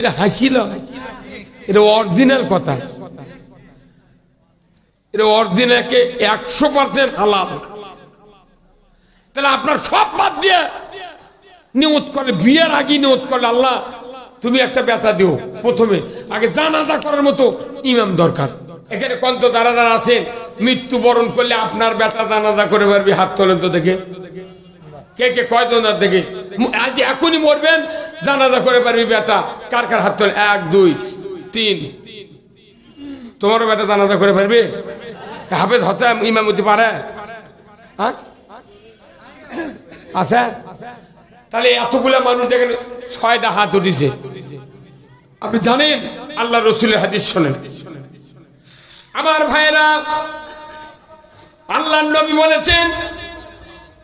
এটা হাসিল। এটা অরিজিনাল কথা। এটা অরিজিনালকে একশো পার্সেন্ট হালাল। তাহলে আপনার সব বাদ দিয়ে নিয়ত করে, বিয়ের আগে নিয়ত করলে আল্লাহ, তুমি একটা ব্যথা দিও প্রথমে। আগে জানাজা করার মতো ইমাম দরকার। এখানে কন্ত দাঁড়া দাঁড়া আছেন। মৃত্যুবরণ করলে আপনার ব্যথা জানাজা করে পারবি হাত তোলেন তো দেখে। কে কে কয়জন আর আজ এখনই মরবেন? জানাজা করে পারবি বেটা। কার কার হাত তোলে? এক, দুই, তিন। তোমারও বেটা জানাজা করে পারবি হাফেজ হতে ইমামতি পারে? হ্যাঁ? আছে? তাহলে এতগুলা মানুষ দেখেন, ছয়টা হাত উঠেছে। আপনি জানেন আল্লাহ রসুলের হাদিস শোনেন। আমার ভাইরা আল্লাহ নবী বলেছেন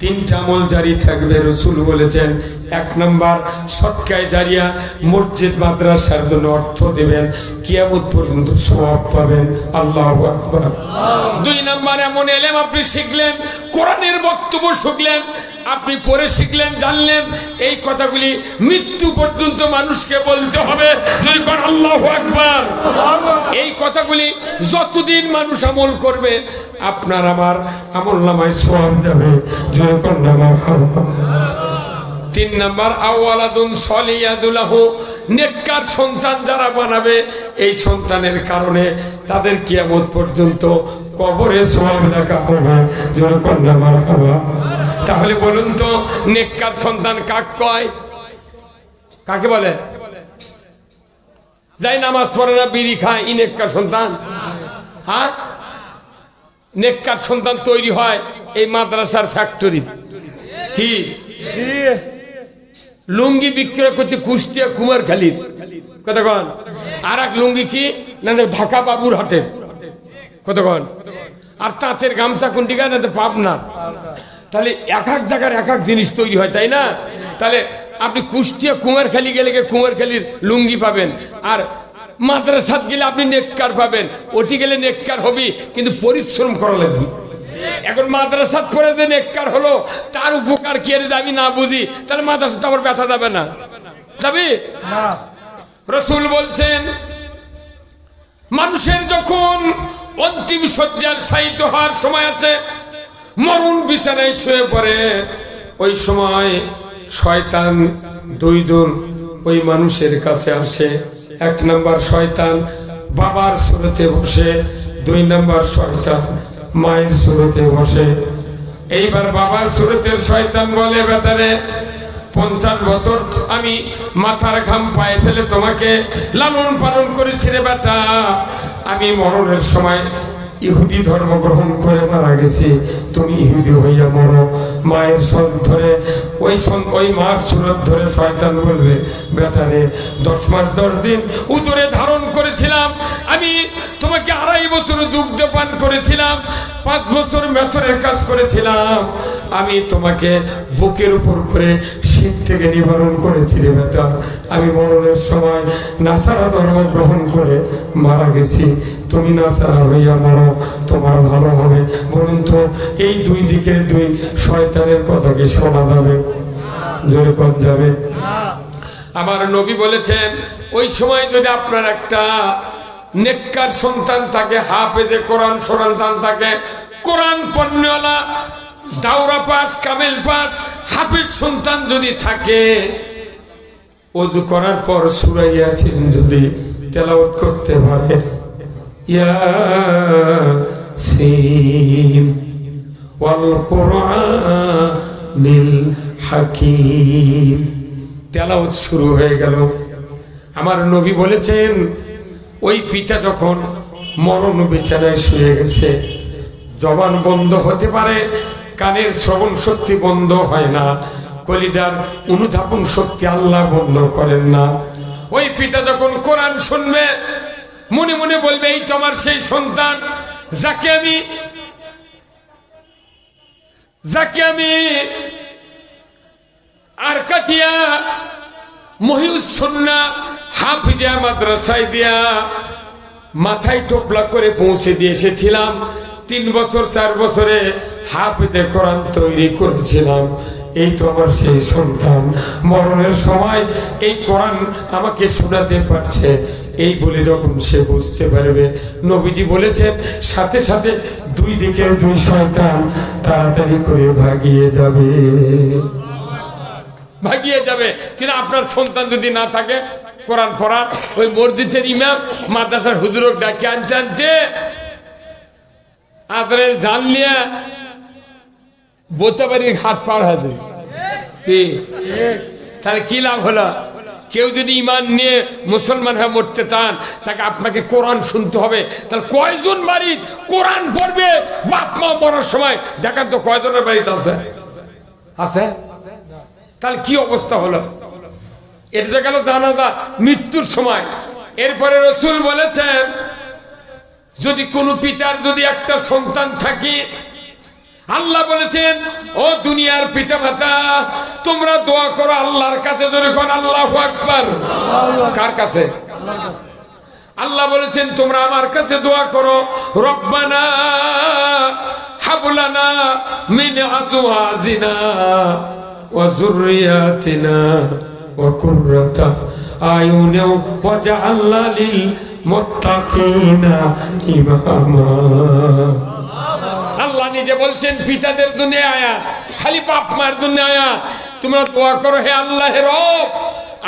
তিনটা আমল জারি থাকবে রসুল বলেছেন এক নম্বর সৎকায় দাঁড়িয়া মসজিদ মাদ্রাসার জন্য অর্থ দেবেন কিয়ামত পর্যন্ত সব পাবেন। আল্লাহ আকবর। দুই নম্বর এমন এলেম আপনি শিখলেন কোরআনের বক্তব্য শিখলেন আপনি পড়ে শিখলেন, জানলেন, এই কথাগুলি মৃত্যু পর্যন্ত মানুষকে বলতে হবে। এই কথাগুলি যতদিন মানুষ আমল করবে, আপনার আমার আমল নামায় সব যাবে। তিন নম্বর সন্তান যারা বানাবে, এই সন্তানের কারণে তাদের কিয়ামত পর্যন্ত কবরে সব লেখা হবে। জয় কন্যা মারহাবা তাহলে বলুন তো, নেককার সন্তান কাক কয়? কাকে বলে? যাই নামাজ পড়ে না, বিড়ি খায়, ই নেককার সন্তান। হ্যাঁ? নেককার সন্তান তৈরি হয় এই মাদ্রাসার ফ্যাক্টরি কি? লুঙ্গি বিক্রয় করছে কুষ্টিয়া কুমার খালির কতক্ষণ আর এক লুঙ্গি কি? না ঢাকা বাবুর হাটের। কতক্ষণ আর তাঁতের গামছা কোনটি গায়ে? না পাবনা তাহলে এক এক জায়গার এক এক জিনিস তৈরি হয় তাই না? তাহলে আপনি কুষ্টিয়া কুমারখালি গেলে কুমারখালির লুঙ্গি পাবেন আর মাদ্রাসাত গেলে আপনি নেককার পাবেন ওটি গেলে নেককার হবি কিন্তু পরিশ্রম করা লাগবে। এখন মাদ্রাসাত পড়ে যে নেককার হলো তার উপকার কি আমি না বুঝি তাহলে মাদ্রাসাত আমার ব্যথা যাবে না। যাবি? রসুল বলছেন মানুষের যখন অন্তিম সজ্জার সাহিত্য হওয়ার সময় আছে মরণ বিছানায় শুয়ে পড়ে। ওই সময় শয়তান দুইজন ওই মানুষের কাছে আসে। এক নম্বর শয়তান বাবার সুরতে বসে, দুই নাম্বার শয়তান মায়ের সুরতে বসে। এইবার বাবার সুরতের শয়তান বলে বেতারে পঞ্চাশ বছর আমি মাথার ঘাম পায়ে ফেলে তোমাকে লালন পালন করেছি রে বেটা। আমি মরণের সময় ইহুদি ধর্ম গ্রহণ করে মারা গেছি তুমি ইহুদি হইয়া মরো। মায়ের সব ধরে, ওই ওই মার সুরত ধরে শয়তান বলবে বেটারে দশ মাস, দশ দিন উদরে ধারণ করেছিলাম। আমি তোমাকে আড়াই বছর দুগ্ধ পান করেছিলাম, পাঁচ বছর মেথরের কাজ করেছিলাম। আমি তোমাকে বুকের উপর করে শীত থেকে নিবারণ করেছি রে বেটা। আমি মরণের সময় নাসারা ধর্ম গ্রহণ করে মারা গেছি। তুমি নাসারা হইয়া মরো, তোমার ভালো হবে। বলুন তো, এই দুই দিকের দুই শয়তানের কথা কি শোনা যাবে? জোরে কম যাবে? আমার নবী বলেছেন, ওই সময় যদি আপনার একটা নেককার সন্তান থাকে, হাফেজে কোরআন সন্তান থাকে, কোরআন পণ্যওয়ালা দাওরা পাস কামেল পাস হাফিজ সন্তান যদি থাকে অজু করার পর সুরাইয়াছেন যদি তেলাওয়াত করতে পারে। ইয়াসিন ওয়াল কোরআনিল হাকিম। তেলাওয়াত শুরু হয়ে গেল। আমার নবী বলেছেন, ওই পিতা যখন মরণ বিছানায় শুয়ে গেছে, জবান বন্ধ হতে পারে কানের শ্রবণ শক্তি বন্ধ হয় না। কলিজার অনুধাবন শক্তি আল্লাহ বন্ধ করেন না। ওই পিতা যখন কোরআন শুনবে, মনে মনে বলবে, এই তোমার সেই সন্তান, যাকে আমি যাকে আমি আর কাটিয়া মহিউসন্না হাফিজা মাদ্রাসায় দিয়া মাথায় টোপলা করে পৌঁছে দিয়ে এসেছিলাম। তিন বছর, চার বছরে হাফিজে কোরআন তৈরি করেছিলাম। এই তো আমার সেই সন্তান। মরণের সময় এই কোরআন আমাকে শোনাতে পারছে। এই বলে যখন সে বুঝতে পারবে, নবীজি বলেছেন, সাথে সাথে দুই দিকের দুই সন্তান তাড়াতাড়ি করে ভাগিয়ে যাবে। ভাগিয়ে যাবে। কিন্তু আপনার সন্তান যদি না থাকে, কোরআন পড়ার, ওই মসজিদের ইমাম, মাদ্রাসার হুজুরক ডাকে, আনতে আনতে। আদরের জাল নিয়ে বোতাবাড়ির ঘাট পার হবে তাহলে কি লাভ হলো? কেউ যদি ইমান নিয়ে মুসলমান হয়ে মরতে চান, তাকে আপনাকে কোরআন শুনতে হবে। তাহলে কয়জন বাড়ি কোরআন পড়বে? বাপ মা মরার সময়। দেখান তো কয়জনের বাড়িতে আছে? আছে? তাহলে কি অবস্থা হলো? এটা তো গেল দানাদা মৃত্যুর সময়। এরপরে রসুল বলেছেন, যদি কোনো পিতার যদি একটা সন্তান থাকে আল্লাহ বলেছেন, ও দুনিয়ার পিতা মাতা তোমরা দোয়া করো আল্লাহর কাছে কোন আল্লাহ আকবার। কার কাছে? আল্লাহ বলেছেন, তোমরা আমার কাছে দোয়া করো, রব্বানা হাবুলানা মিন আজওয়াজিনা ওয়া যুররিয়াতিনা ওয়া কুররাতা আয়ুনা ওয়াজআলনা লিল মুত্তাকিনা ইমামা। নিজে বলছেন, পিতাদের দুনিয়া আয়াত, খালি বাপ মার আয়াত, তোমরা দোয়া করো হে আল্লাহ রব।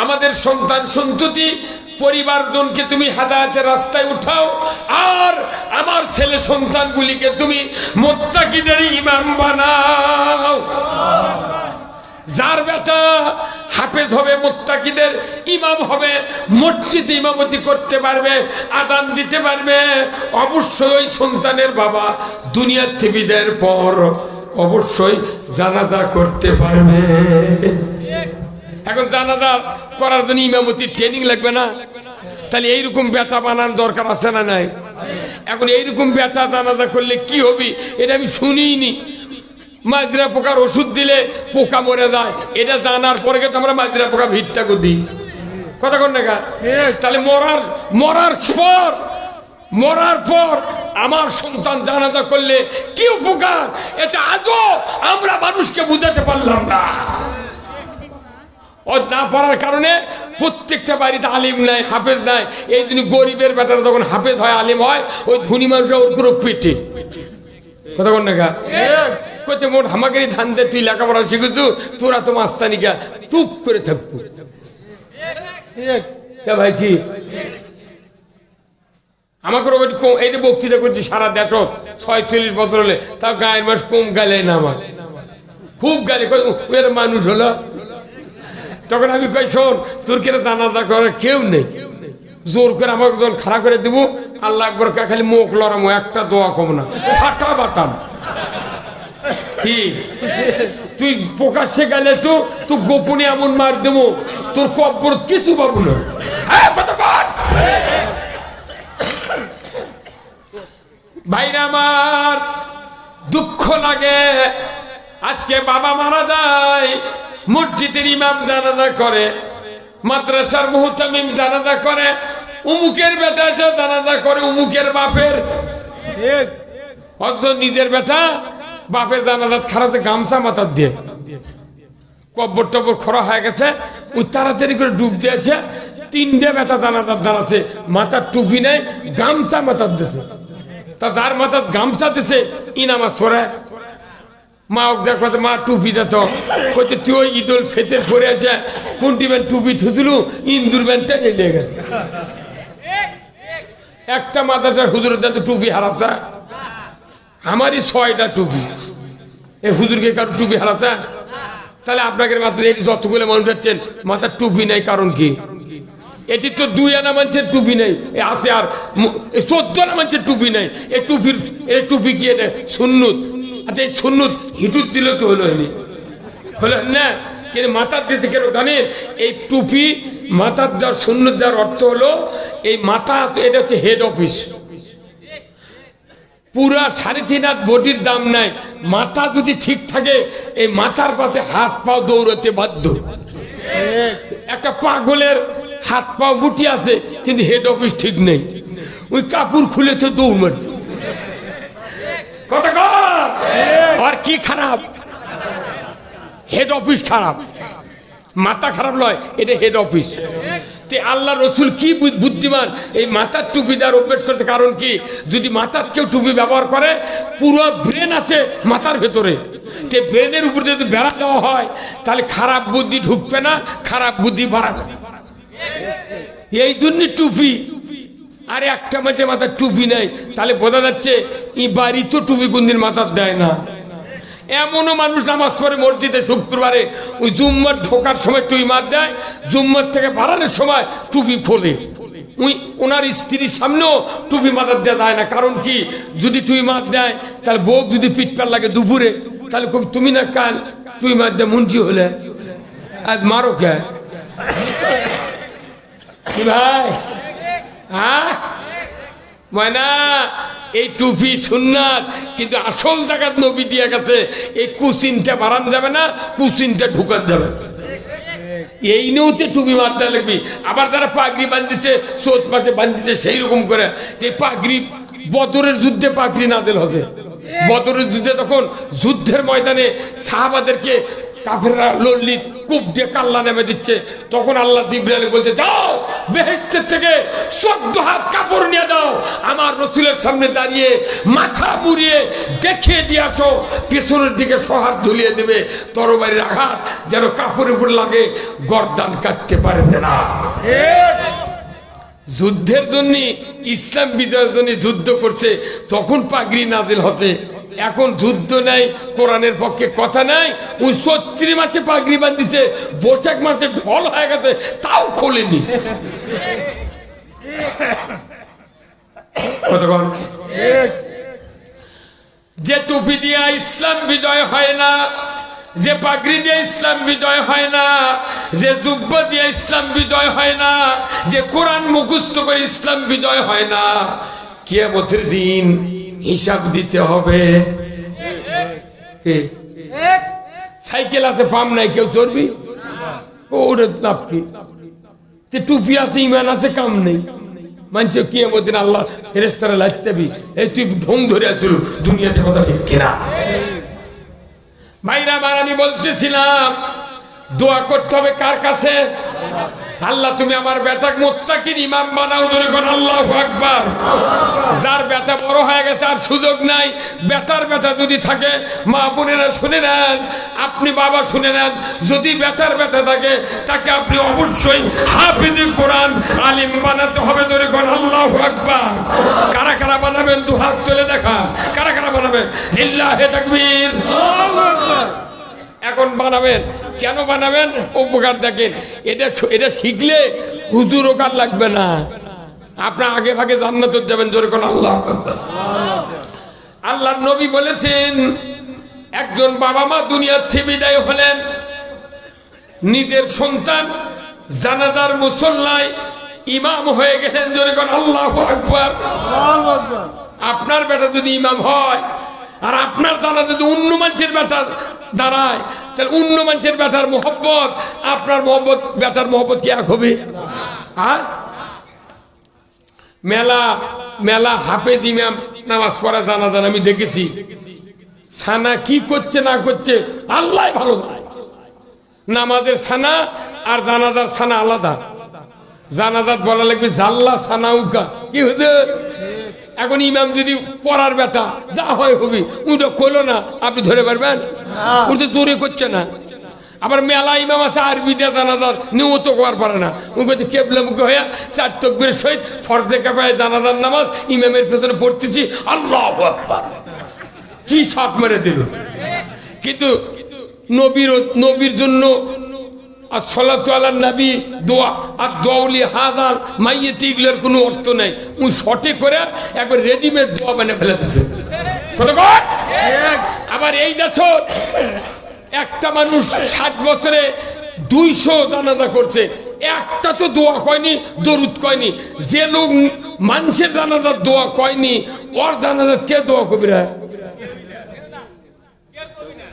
আমাদের সন্তান সন্ততি, পরিবার জনকে তুমি হাদায়তের রাস্তায় উঠাও, আর আমার ছেলে সন্তানগুলিকে তুমি মোত্তাকিদের ইমাম বানাও। যার বেটা হাফেজ হবে মোত্তাকিদের ইমাম হবে, মসজিদে ইমামতি করতে পারবে, আদান দিতে পারবে। অবশ্যই ওই সন্তানের বাবা দুনিয়ার থেকে পর অবশ্যই জানাজা করতে পারবে। এখন জানাজা করার জন্য ইমামতি ট্রেনিং লাগবে না। তাহলে এইরকম বেটা বানার দরকার আছে না নাই? এখন এইরকম বেটা জানাজা করলে কি হবে? এটা আমি শুনিনি। মাজরা পোকার ওষুধ দিলে পোকা মরে যায়। এটা জানার পরে কিন্তু আমরা মাজরা পোকা ভিড়টা দিই কথা কন না তাহলে মরার মরার পর মরার পর আমার সন্তান জানাজা করলে কি উপকার? এটা আজও আমরা মানুষকে বুঝাতে পারলাম না। ও না পারার কারণে প্রত্যেকটা বাড়িতে আলিম নাই হাফেজ নাই। এই জন্য গরিবের বেটারা তখন হাফেজ হয় আলিম হয় ওই ধনী মানুষরা ওর পুরো পেটে। কথা কন না কইতে মোট হামাকেরই ধান দে, তুই লেখাপড়া শিখেছু তোরা তো মাস্তানি গা চুপ করে থাকব। ভাই কি? আমাকে এই যে বক্তৃতা করছি সারা দেশ বছর হলে, তাও গায়ের মাস কম গালে না আমার। খুব মানুষ হলো? তখন আমি কই, শোন, তোর কেন দানাদা করার কেউ নেই। জোর করে আমাকে যখন খাড়া করে দিব, আল্লাহ খালি মুখ লড়ামো, একটা দোয়া কম না। ফাটা বাটাম কি? তুই প্রকাশ্যে গেলে তো তুই গোপনে এমন মার দেবো তোর কব্বর কিছু পাবো না। ভাইরা আমার দুঃখ লাগে। আজকে বাবা মারা যায় মসজিদের ইমাম জানাজা করে মাদ্রাসার মুহতামিম জানাজা করে উমুকের বেটা এসে জানাজা করে উমুকের বাপের। অথচ নিজের বেটা বাপের জানাজাত খারাতে গামছা মাথার দিয়ে। কব্বর টব্বর খরা হয়ে গেছে, ওই তাড়াতাড়ি করে ডুব দিয়েছে, তিনটে বেটা জানাজাত দাঁড়াচ্ছে মাথার টুপি নেই, গামছা মাথার দিয়েছে তা যার মাথার গামছা দিছে ইনামা সরে মা দেখ মা, টুপি দিত কইতে তুই ওই ঈদুল ফেতের পরে আছে কোনটি ব্যান টুপি থুসলু ইন্দুর ব্যানটা নিয়ে গেছে। একটা মাদ্রাসার হুজুরের দাঁতে টুপি হারাচ্ছে। আমারই ছয়টা টুপি। এই হুজুরকে কারও টুপি হারাচ্ছে তাহলে আপনাকে এই যতগুলো মানুষ যাচ্ছেন মাথার টুপি নাই কারণ কি? এটি তো দুই আনা মানুষের টুপি নেই। আছে আর চোদ্দ আনা মানুষের টুপি নেই। এই টুপির এই টুপি কি এটা? সুন্নুত। আচ্ছা এই সুন্নুত হিটুত দিলে তো হলো হলো না? কিন্তু মাথার দিয়েছে কেন জানেন? এই টুপি মাথার দেওয়ার শূন্য দেওয়ার অর্থ হলো, এই মাথা এটা হচ্ছে হেড অফিস পুরা সাড়ে তিন হাত বটির দাম নাই। মাথা যদি ঠিক থাকে, এই মাথার পাশে হাত পাও দৌড়াতে বাধ্য। একটা পাগলের হাত পাও গুটি আছে, কিন্তু হেড অফিস ঠিক নেই। ওই কাপড় খুলে তো দৌড় মারছে। কথা আর কি খারাপ? হেড অফিস খারাপ। মাথা খারাপ নয় এটা হেড অফিস তে আল্লাহ রসুল কি বুদ্ধিমান? এই মাথার টুপি দেওয়ার অভ্যেস করতে কারণ কি? যদি মাথার কেউ টুপি ব্যবহার করে, পুরো ব্রেন আছে মাথার ভেতরে। তে ব্রেনের উপর যদি বেড়া দেওয়া হয়, তাহলে খারাপ বুদ্ধি ঢুকবে না, খারাপ বুদ্ধি বাড়াবে। এই জন্য টুপি। আরে একটা মাঝে মাথার টুপি নেই, তাহলে বোঝা যাচ্ছে ই বাড়ি তো টুপি কোনদিন মাথার দেয় না। এমনও মানুষ নামাজ পড়ে মসজিদে শুক্রবারে। ওই জুম্মার ঢোকার সময় টুপি মার দেয়, জুম্মার থেকে বাড়ানোর সময় টুপি খোলে উই ওনার স্ত্রীর সামনেও টুপি মাথার দেওয়া যায় না। কারণ কি? যদি তুই মার দেয়, তাহলে বউ যদি পিটপার লাগে দুপুরে, তাহলে তুমি না কাল তুই মার দেয় মুন্সি হলে। আজ মারো কি ভাই? হ্যাঁ? ময়না? এই টুপি সুন্নাত, কিন্তু আসল জায়গাত নবী দিয়া গেছে, এই কুচিনটা বাড়ান যাবে না, কুচিনটা ঢুকান যাবে। এই নিয়েও টুপি মারতে লাগবি। আবার যারা পাগড়ি বান্ধিছে চোত মাসে বান্ধিছে সেই রকম করে যে পাগড়ি, বদরের যুদ্ধে পাগড়ি নাদেল হবে। বদরের যুদ্ধে তখন যুদ্ধের ময়দানে সাহাবাদেরকে কাফেররা লল্লি কূপ দিয়ে কাল্লা নেমে দিচ্ছে। তখন আল্লাহ দিব্রাইল বলতে যাও বেহেস্টের থেকে চোদ্দ হাত কাপড় নিয়ে যাও। আমার রসুলের সামনে দাঁড়িয়ে মাথা মুড়িয়ে দেখিয়ে দিয়ে আসো। পেছনের দিকে সহাত ঝুলিয়ে দেবে। তরবারির আঘাত যেন কাপড়ের উপর লাগে। গরদান কাটতে পারে না। যুদ্ধের জন্য, ইসলাম বিজয়ের জন্য যুদ্ধ করছে। তখন পাগড়ি নাদিল হতে এখন যুদ্ধ নাই, কোরআনের পক্ষে কথা নাই, ওই ছত্রিশ মাসে পাগড়ি বান্ধিছে বৈশাখ মাসে ঢল হয়ে গেছে, তাও খোলেনি। যে টুপি দিয়া ইসলাম বিজয় হয় না, যে পাগড়ি দিয়ে ইসলাম বিজয় হয় না, যে যুব্ব দিয়ে ইসলাম বিজয় হয় না, যে কোরআন মুখস্থ করে ইসলাম বিজয় হয় না, কিয়ামতের দিন হিসাব দিতে হবে। সাইকেল আছে পাম নাই, কেউ চড়বি? ওর লাভ কি? টুপি আছে, ইমান আছে, কাম নেই। মানছে কি এমদিন আল্লাহ ফেরেস্তারা লাগতেবি এই তুই ঢং ধরে আসছিল দুনিয়াতে কথা ঠিক কিনা? ভাইরা আমার আমি বলতেছিলাম, দোয়া করতে হবে কার কাছে? আল্লাহ, তুমি আমার বেটা মোত্তাকির ইমাম বানাও ধরে কোন, আল্লাহ আকবার। যার বেটা বড় হয়ে গেছে, আর সুযোগ নাই। বেটার বেটা যদি থাকে, মা বোনেরা শুনে নেন, আপনি বাবা শুনে নেন। যদি বেটার বেটা থাকে, তাকে আপনি অবশ্যই হাফিজি কোরআন আলিম বানাতে হবে ধরে কোন, আল্লাহ আকবার। কারা কারা বানাবেন, দু হাত চলে দেখা কারা কারা বানাবেন? লিল্লাহে তাকবীর। এখন বানাবেন কেন বানাবেন? উপকার দেখেন। এটা এটা শিখলে হুজুর ওকার লাগবে না। আপনার আগে ভাগে জান্নাত যাবেন জোরে কোন আল্লাহ আল্লাহ নবী বলেছেন একজন বাবা মা দুনিয়ার থেকে বিদায় হলেন নিজের সন্তান জানাদার মুসল্লায় ইমাম হয়ে গেলেন জোরে কোন আল্লাহ আকবার। আপনার বেটা যদি ইমাম হয় আর আপনার দ্বারা যদি অন্য মানুষের বেটা দাঁড়ায়, তাহলে অন্য মানুষের বেটার মোহব্বত, আপনার মোহব্বত বেটার মোহব্বত কি এক হবে? হ্যাঁ মেলা মেলা হাফে দিমাম নামাজ পড়া জানা জানা আমি দেখেছি। সানা কি করছে, না করছে, আল্লাহ ভালো নামাজের সানা আর জানাজার সানা আলাদা। জানাজাত বলা লাগবে, জাল্লা সানা উকা। কি হচ্ছে এখন ইমাম যদি পড়ার বেটা যা হয় হবি। উঠে খোলো না আপনি ধরে পারবেন উঠে জোরে করছে না। আবার মেলা ইমাম আছে আরবি জানাজার নিয়ত করার পারে না। উনি বলছে কেবলা মুখে হইয়া চার তকবির সহিত ফরজে কাপায় জানাজার নামাজ ইমামের পেছনে পড়তেছি। আল্লাহ কি শট মেরে দিল। কিন্তু নবীর নবীর জন্য আর নবী দোয়া। আর হাজার এগুলোর কোনো অর্থ নাই। উনি করে একবার রেডিমেড দোয়া ফেলে আবার এই দেখো, একটা মানুষ ষাট বছরে দুইশো জানাজা করছে। একটা তো দোয়া কয়নি, দরুদ কয়নি। যে লোক মানুষের জানাজার দোয়া কয়নি, ওর জানাজার কে দোয়া কবিরা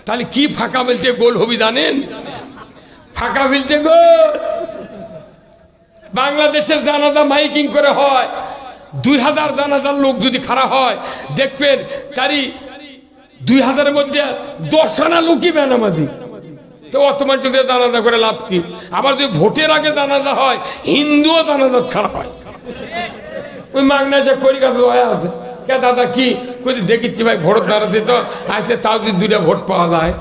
তাহলে কি ফাঁকা বেলতে গোল হবি জানেন? ফাঁকা বেলতে গোল বাংলাদেশের জানাজা মাইকিং করে হয়। দুই হাজার জানাজার লোক যদি খারাপ হয়, দেখবেন তারই দুই হাজারের মধ্যে দশ আনা লোকই বেনামাজি। তো অত মানুষকে জানাজা করে লাভ কি? আবার যদি ভোটের আগে জানাজা হয়, হিন্দুও জানাজা খারাপ হয়। ওই মাগনা যে কলিকাতা আছে। কে দাদা কি? কই দেখিচ্ছি ভাই, ভোট দাঁড়াতে তো আছে তাও যদি দুইটা ভোট পাওয়া যায়।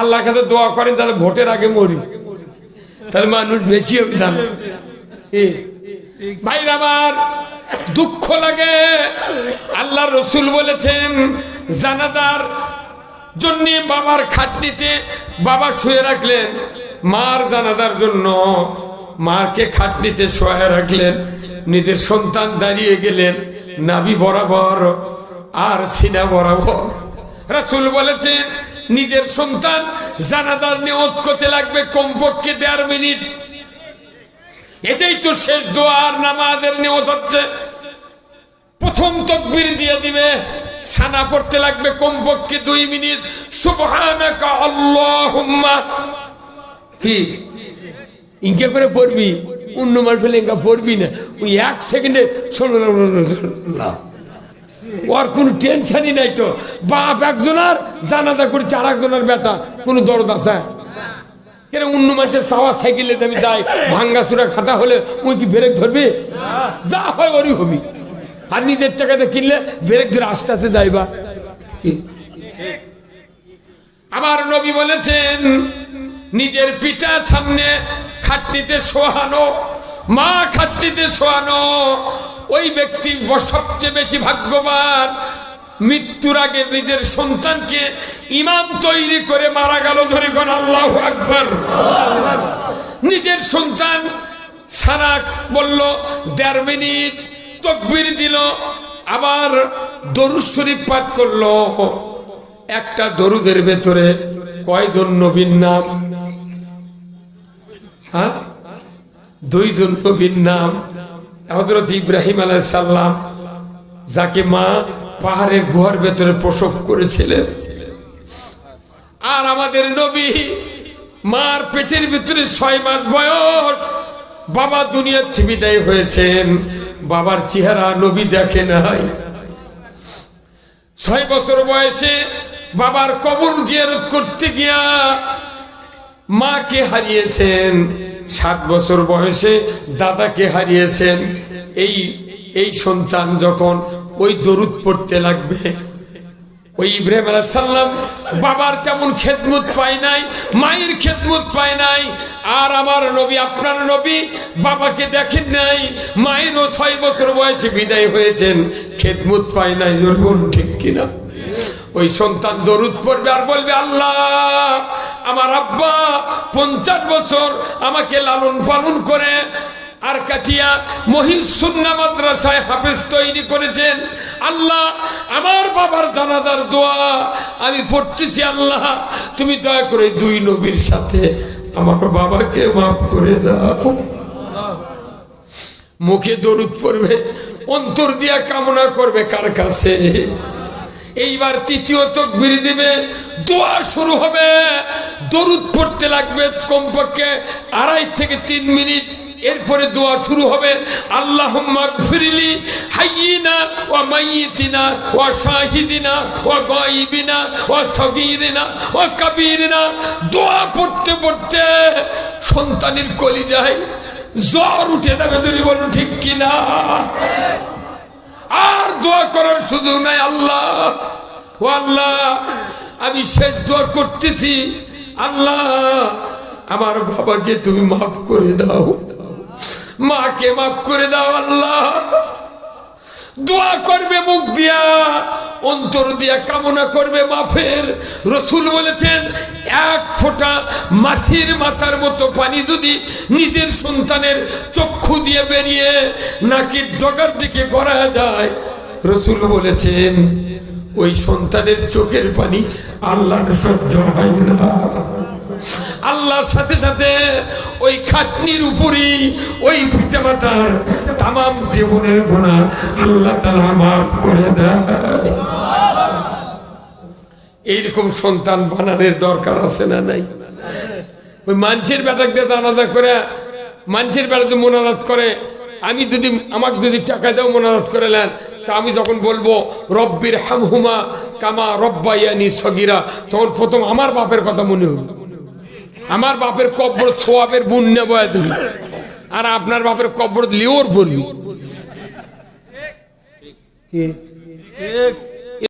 আল্লাহ কাছে দোয়া করেন, তাহলে ভোটের আগে মরি। তাহলে মানুষ বেশি হবে জানে ভাই আমার, দুঃখ লাগে। আল্লাহ রসুল বলেছেন, জানাদার জন্য বাবার খাটনিতে বাবা শুয়ে রাখলেন। মার জানাদার জন্য মাকে খাটনিতে শুয়ে রাখলেন। নিজের সন্তান দাঁড়িয়ে গেলেন নাবি বরাবর আর সিনা বরাবর। রাসুল বলেছেন নিজের সন্তান জানাদার নিয়ত করতে লাগবে, কমপক্ষে দেড় মিনিট। এটাই তো শেষ দোয়ার নামাজের নিয়ত হচ্ছে। প্রথম তকবির দিয়ে দিবে, সানা পড়তে লাগবে কমপক্ষে দুই মিনিট। সুবহানাকা কি? করে পড়বি? অন্য মাস ফেলে পড়বি না? ওই এক সেকেন্ডে ওর কোনো টেনশনই নাই তো। বাপ একজনের, জানাজা করছে আর একজনের বেটা কোনো দরদ আছে? যাই নিজের আমার নবী বলেছেন, নিজের পিতা সামনে খাটনিতে শোয়ানো, মা খাটনিতে শোয়ানো ওই ব্যক্তি সবচেয়ে বেশি ভাগ্যবান। মৃত্যুর আগে নিজের সন্তানকে ইমাম তৈরি করে মারা গেল ধরে কোন আল্লাহ আকবর। নিজের সন্তান সারা বলল, দেড় মিনিট তকবির দিল, আবার দরুদ শরীফ পাঠ করল। একটা দরুদের ভেতরে কয়জন নবীর নাম? হ্যাঁ? দুইজন নবীর নাম? হজরত ইব্রাহিম আলাই সাল্লাম যাকে মা পাহাড়ের গুহার ভেতরে প্রসব করেছিলেন। আর আমাদের নবী মার পেটের ভিতরে ছয় মাস বয়স বাবা দুনিয়ার বিদায় হয়েছেন। বাবার চেহারা নবী দেখে নাই। ছয় বছর বয়সে বাবার কবর জিয়ারত করতে গিয়া মাকে হারিয়েছেন। সাত বছর বয়সে দাদাকে হারিয়েছেন। এই এই সন্তান যখন ওই দরুদ পড়তে লাগবে, ওই ইব্রাহিম সাল্লাম বাবার তেমন খেদমত পায় নাই, মায়ের খেদমত পায় নাই, আর আমার নবী, আপনার নবী বাবাকে দেখেন নাই, মায়েরও ছয় বছর বয়সে বিদায় হয়েছেন, খেদমত পায় নাই বলুন ঠিক কিনা? ওই সন্তান দরুদ পড়বে আর বলবে, আল্লাহ আমার আব্বা পঞ্চাশ বছর আমাকে লালন পালন করে আর কাটিয়া মহিসুন্না মাদ্রাসায় হাফেজ তৈরি করেছেন। আল্লাহ, আমার বাবার জানাজার দোয়া আমি পড়তেছি, আল্লাহ, তুমি দয়া করে দুই নবীর সাথে আমার বাবাকে মাফ করে দাও। মুখে দরুদ পড়বে, অন্তর দিয়া কামনা করবে কার কাছে? এইবার তৃতীয় তকবির দিবে, দোয়া শুরু হবে। দরুদ পড়তে লাগবে কমপক্ষে আড়াই থেকে তিন মিনিট। এরপরে দোয়া শুরু হবে আল্লাহ হাইয়িনা ও ও ও ও ও দোয়া পড়তে সন্তানের কলি যায় জ্বর উঠে যাবে যদি বলুন, ঠিক কিনা? দোয়া করার সুযোগ নাই, আল্লাহ। ও আল্লাহ, আমি শেষ দোয়া করতেছি। আল্লাহ, আমার বাবাকে তুমি মাফ করে দাও। মাকে মাফ করে দাও, আল্লাহ। দোয়া করবে মুখ দিয়া, অন্তর দিয়া কামনা করবে মাফের। রসুল বলেছেন, এক ফোঁটা মাসির মাথার মতো পানি যদি নিজের সন্তানের চক্ষু দিয়ে বেরিয়ে নাকি ডগার দিকে করা যায় রসুল বলেছেন, ওই সন্তানের চোখের পানি আল্লাহর সহ্য হয় না। আল্লাহর সাথে সাথে ওই খাটনির উপরই ওই পিতা মাতার তাম জীবনের গুণা আল্লাহ তালা মাফ করে দেয়। এইরকম সন্তান বানানোর দরকার আছে না নাই? ওই মানুষের বেটাকে আলাদা করে মানুষের বেড়াতে মোনাজাত করে আমি যদি, আমাকে যদি টাকা দাও মনাজাত করে নেন, তা আমি যখন বলব, রব্বির হামহুমা কামা রব্বাইয়ানি সগিরা তখন প্রথম আমার বাপের কথা মনে হল আমার বাপের কব্বর ছোয়াবের বুন নেব আর আপনার বাপের কব্বর লিওর বলবি